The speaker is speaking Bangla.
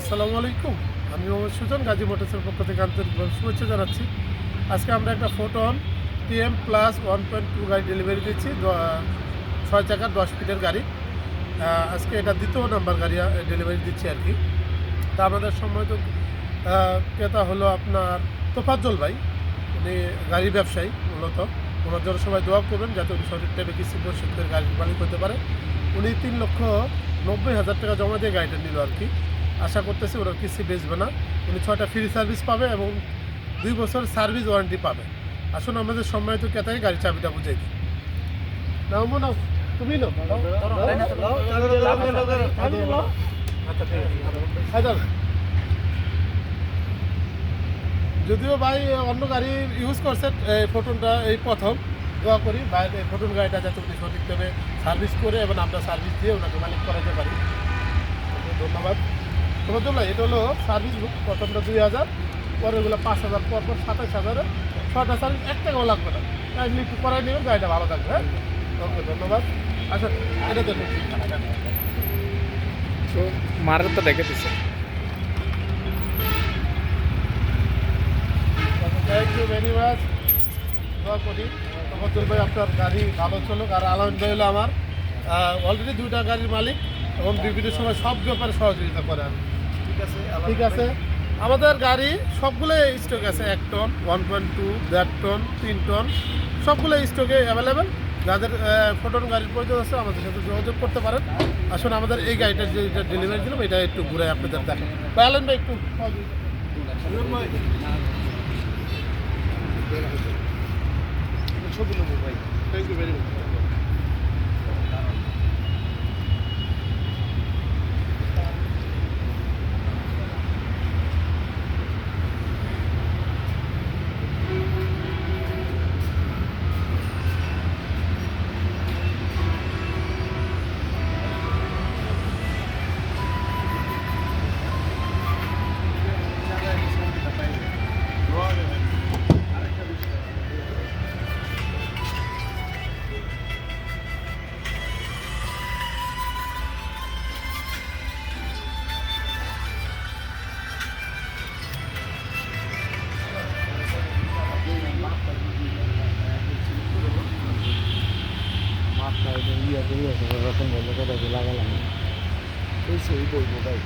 আসসালামু আলাইকুম। আমি মোহাম্মদ সুজন, গাজী মোটরসের পক্ষ থেকে আন্তরিকভাবে শুভেচ্ছা জানাচ্ছি। আজকে আমরা একটা Foton TM plus one point two গাড়ি ডেলিভারি দিচ্ছি ছয় চাকার দশ ফিটের গাড়ি। আজকে এটা দ্বিতীয় নাম্বার গাড়ি ডেলিভারি দিচ্ছি আর কি। তা আমাদের সম্মানিত ক্রেতা হলো আপনার তোফাজ্জল ভাই। উনি গাড়ি ব্যবসায়ী মূলত। ওনার জন্য সবাই দোয়া করবেন যাতে উনি সঠিক টাইমে কিস্তি পরিশোধ করে গাড়ির মালিক হতে পারে। উনি তিন লক্ষ নব্বই হাজার টাকা জমা দিয়ে গাড়িটা নিল আর কি। আশা করতেছি ওরা কিস্তি বেচবে না। উনি ছয়টা ফ্রি সার্ভিস পাবে এবং দুই বছর সার্ভিস ওয়ারেন্টি পাবে। আসুন, আমাদের সম্মানিত ক্রেতাকে গাড়ির চাবিটা বুঝাই দিই। নাও তুমি নাও। আচ্ছা। হায়দার। যদিও ভাই, অন্য গাড়ি ইউজ করছে এই ফোটনটা, এই প্রথম। দোয়া করি এই ফোটন গাড়িটা যাতে উনি সঠিকভাবে সার্ভিস করে এবং আমরা সার্ভিস দিয়ে ওনাকে মালিক করাতে পারি। ধন্যবাদ। তোমার জন্য এটা হলো সার্ভিস বুক প্রথমটা দুই হাজার পরেরগুলো পাঁচ হাজার পর পর সাতাশ হাজারে ছটা সার্ভিস এক টাকাও লাগবে না। তাই এমনি একটু করাই নেবেন গাড়িটা ভালো থাকবে হ্যাঁ? ওকে ধন্যবাদ। আচ্ছা এটা দেখুন তো মারের তো ডেকে দিছে। থ্যাংক ইউ ভেরি মাচ দোয়া করি তফাজ্জল ভাই আপনার গাড়ি ভালো চলুক আর ভাই হলো আমার অলরেডি দুইটা গাড়ির মালিক এবং বিভিন্ন সময় সব ব্যাপারে সহযোগিতা করে আর ঠিক আছে আমাদের গাড়ি সবগুলো স্টক আছে এক টন ওয়ান পয়েন্ট টু দেড় টন তিন টন সবগুলো স্টকে অ্যাভেলেবেল যাদের ফোটন গাড়ির প্রয়োজন আছে আমাদের সাথে যোগাযোগ করতে পারেন। আসলে আমাদের এই গাড়িটা যে ডেলিভারি দিলাম এটা একটু ঘুরে আপনাদের দেখেন আলম ভাই একটু ছবি নেব ভাই। থ্যাংক ইউ ভেরি মাচ ইয়ে করে রকম ভালো কথা লাগালাম এই সেই বলব ভাই